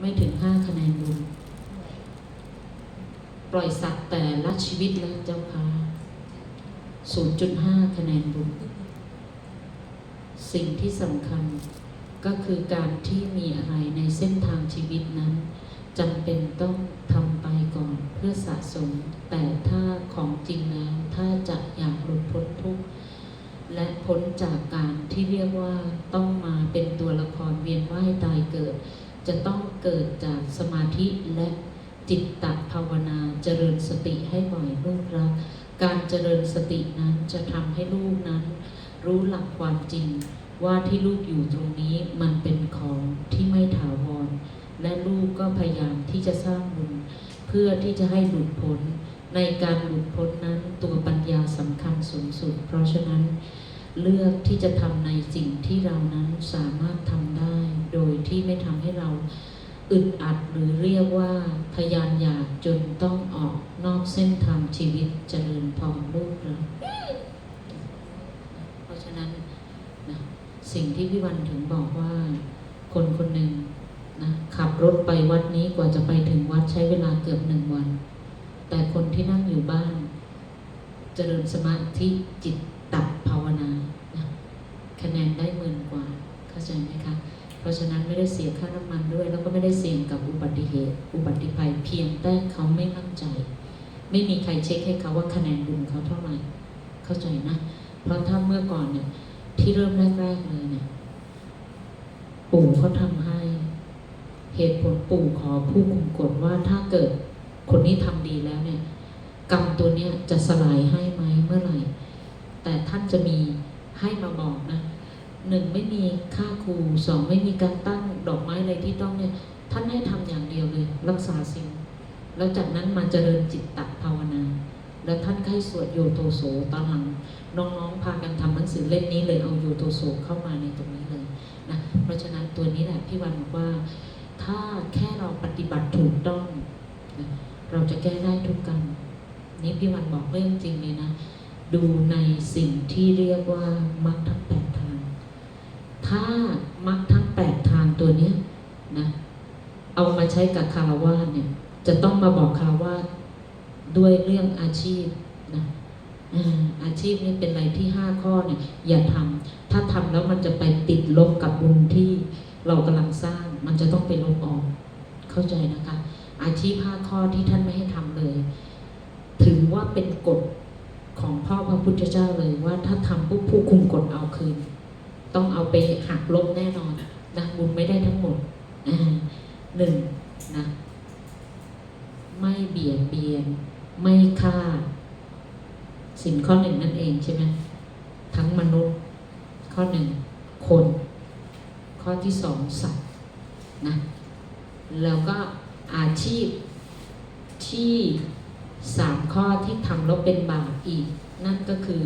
ไม่ถึงห้าคะแนนบุญปล่อยสัตว์แต่ละชีวิตแล้วเจ้าค่ะ0.5 คะแนนบุญ สิ่งที่สำคัญก็คือการที่มีอะไรในเส้นทางชีวิตนั้นจำเป็นต้องทำไปก่อนเพื่อสะสม แต่ถ้าของจริงแล้วถ้าจะอยากหลุดพ้นทุกข์และพ้นจากการที่เรียกว่าต้องมาเป็นตัวละครเวียนว่ายตายเกิด จะต้องเกิดจากสมาธิและจิตตภาวนาเจริญสติให้บ่อยลูกรัก การเจริญสตินั้นจะทำให้ลูกนั้น รู้หลักความจริงว่าที่ลูกอยู่ตรงนี้มันเป็นของที่ไม่ถาวร และลูกก็พยายามที่จะสร้างบุญเพื่อที่จะให้หลุดพ้น ในการหลุดพ้นนั้นตัวปัญญาสำคัญสูงสุด เพราะฉะนั้น เลือกที่จะทำในสิ่งที่เรานั้นสามารถทำได้ ยที่ไม่ทำให้เราอึดอัดหรือเรียกว่าทยานอยากจนต้องออกนอกเส้นทางชีวิตเจริญพรลูกเราเพราะฉะนั้นนะสิ่งที่พี่วันถึงบอกว่าคนคนหนึ่งนะขับรถไปวัดนี้กว่าจะไปถึงวัดใช้เวลาเกือบหนึ่งวัน แต่คนที่นั่งอยู่บ้าน เจริญสมาธิจิตตับภาวนานะ คะแนนได้หมื่นกว่าเข้าใจไหมคะ ราะฉะนั้นไม่ได้เสียค่าน้ำมันด้วย แล้วก็ไม่ได้เสี่ยงกับอุบัติเหตุ อุบัติภัยเพียงแต่เขาไม่มั่นใจ ไม่มีใครเช็คให้เขาว่าคะแนนบุญเขาเท่าไหร่ เข้าใจนะ เพราะถ้าเมื่อก่อนเนี่ยที่เริ่มแรกๆเลยเนี่ยปู่เขาทำให้ เหตุผลปู่ขอผู้คุมกฎว่าถ้าเกิดคนนี้ทำดีแล้วเนี่ยกรรมตัวเนี้ยจะสลายให้ไหมเมื่อไหร่ แต่ท่านจะมีให้มาบอกนะ หนึ่งไม่มีค่าครูสองไม่มีการตั้งดอกไม้อะไรที่ต้องเนี่ยท่านให้ทำอย่างเดียวเลย รักษาสิ่งแล้วจากนั้นมาเจริญจิตตภาวนา แล้วท่านให้สวดโยโตโสตอนหลังน้องๆพากันทำหนังสือเล่มนี้เลยเอาโยโตโสเข้ามาในตรงนี้เลยนะเพราะฉะนั้นตัวนี้แหละพี่วันบอกว่า ถ้าแค่เราปฏิบัติถูกต้องนะเราจะแก้ได้ทุกกรรมนี่พี่วันบอกเรื่องจริงเลยนะ ดูในสิ่งที่เรียกว่ามรรคทั้งแปด ถ้ามรรคทั้งแปดทางตัวเนี้ยนะเอามาใช้กับคารวาสเนี่ย จะต้องมาบอกคารวาสด้วยเรื่องอาชีพนะอาชีพนี่เป็นอะไรที่ห้าข้อเนี่ยอย่าทำถ้าทำแล้วมันจะไปติดลบกับบุญที่เรากำลังสร้าง มันจะต้องไปลบออก เข้าใจนะคะ อาชีพห้าข้อที่ท่านไม่ให้ทำเลย ถือว่าเป็นกฎของพ่อพระพุทธเจ้าเลยว่าถ้าทำปุ๊บผู้คุมกฎเอาคืน ต้องเอาไปหักลบแน่นอนนะบุญไม่ได้ทั้งหมดหนึ่งนะไม่เบียดเบียน ไม่ฆ่า สินข้อหนึ่งนั่นเองใช่ไหมทั้งมนุษย์ ข้อหนึ่งคน ข้อที่สองสัตว์นะแล้วก็อาชีพที่สามข้อที่ทำแล้วเป็นบาปอีก นั่นก็คือ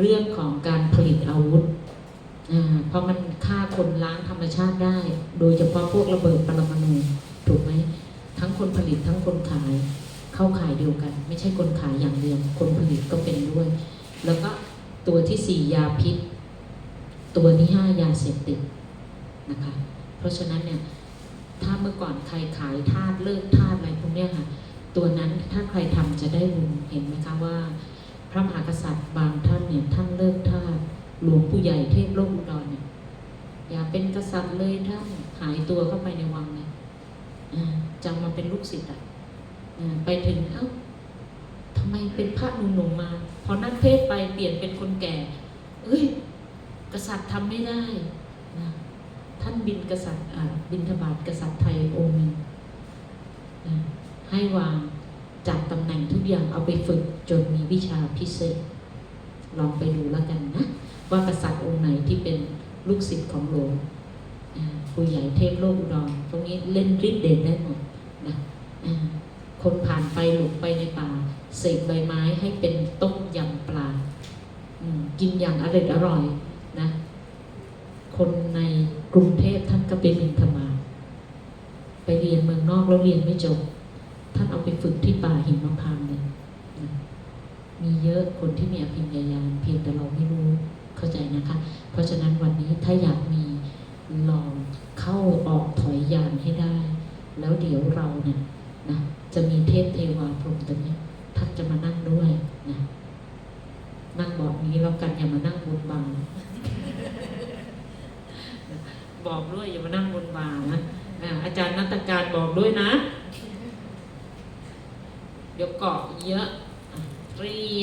เรื่องของการผลิตอาวุธ อ่าเพราะมันฆ่าคนล้างธรรมชาติได้ โดยเฉพาะพวกระเบิดปรมาณูถูกไหมทั้งคนผลิตทั้งคนขาย เข้าขายเดียวกัน ไม่ใช่คนขายอย่างเดียว คนผลิตก็เป็นด้วย แล้วก็ตัวที่สี่ยาพิษ ตัวที่ห้ายาเสพติดนะคะ เพราะฉะนั้นเนี่ยถ้าเมื่อก่อนใครขายทาสเลิกทาสอะไรพวกเนี้ยค่ะ ตัวนั้นถ้าใครทำจะได้บุญเห็นไหมคะว่า พระมหากษัตริย์บางท่านเนี่ยท่านเลิกทาส หลวงปู่ใหญ่เทพโลกอุดรเนี่ยอย่าเป็นกษัตริย์เลยท่านหายตัวเข้าไปในวังเลยอ่าจำมาเป็นลูกศิษย์อะไปถึงเอ้าทำไมเป็นพระหนุ่มๆมา พอนั่นเพศไปเปลี่ยนเป็นคนแก่ เอ้ย กษัตริย์ทำไม่ได้นะท่านบินกษัตริย์บินทบาทกษัตริย์ไทยองค์หนึ่งให้วางจากตำแหน่งทุกอย่างเอาไปฝึกจนมีวิชาพิเศษ ลองไปดูแล้วกันนะ ว่ากษัตริย์องค์ไหนที่เป็นลูกศิษย์ของหลวงผู้ใหญ่เทพโลกอุดรตรงนี้เล่นฤทธิ์เดชได้หมดนะอ่าคนผ่านไปหลงไปในป่าเสกใบไม้ให้เป็นต้มยำปลากินอย่างอร่อยอร่อยนะ คนในกรุงเทพท่านก็ไปบินธมา ไปเรียนเมืองนอกแล้วเรียนไม่จบ ท่านเอาไปฝึกที่ป่าหิมพานต์เลย มีเยอะคนที่มีอภิญญาญาณเพียงแต่เราไม่รู้เข้าใจนะคะ เพราะฉะนั้นวันนี้ถ้าอยากมีลองเข้าออกถอยยานให้ได้ แล้วเดี๋ยวเราเนี่ยนะจะมีเทพเทวาพรหมตรงนี้ท่านจะมานั่งด้วยนะนั่งบอกนี้แล้วกันอย่ามานั่งบนบานบอกด้วยอย่ามานั่งบนบานนะอาจารย์นัตการบอกด้วยนะเดี๋ยวเกาะเยอะ เรียบ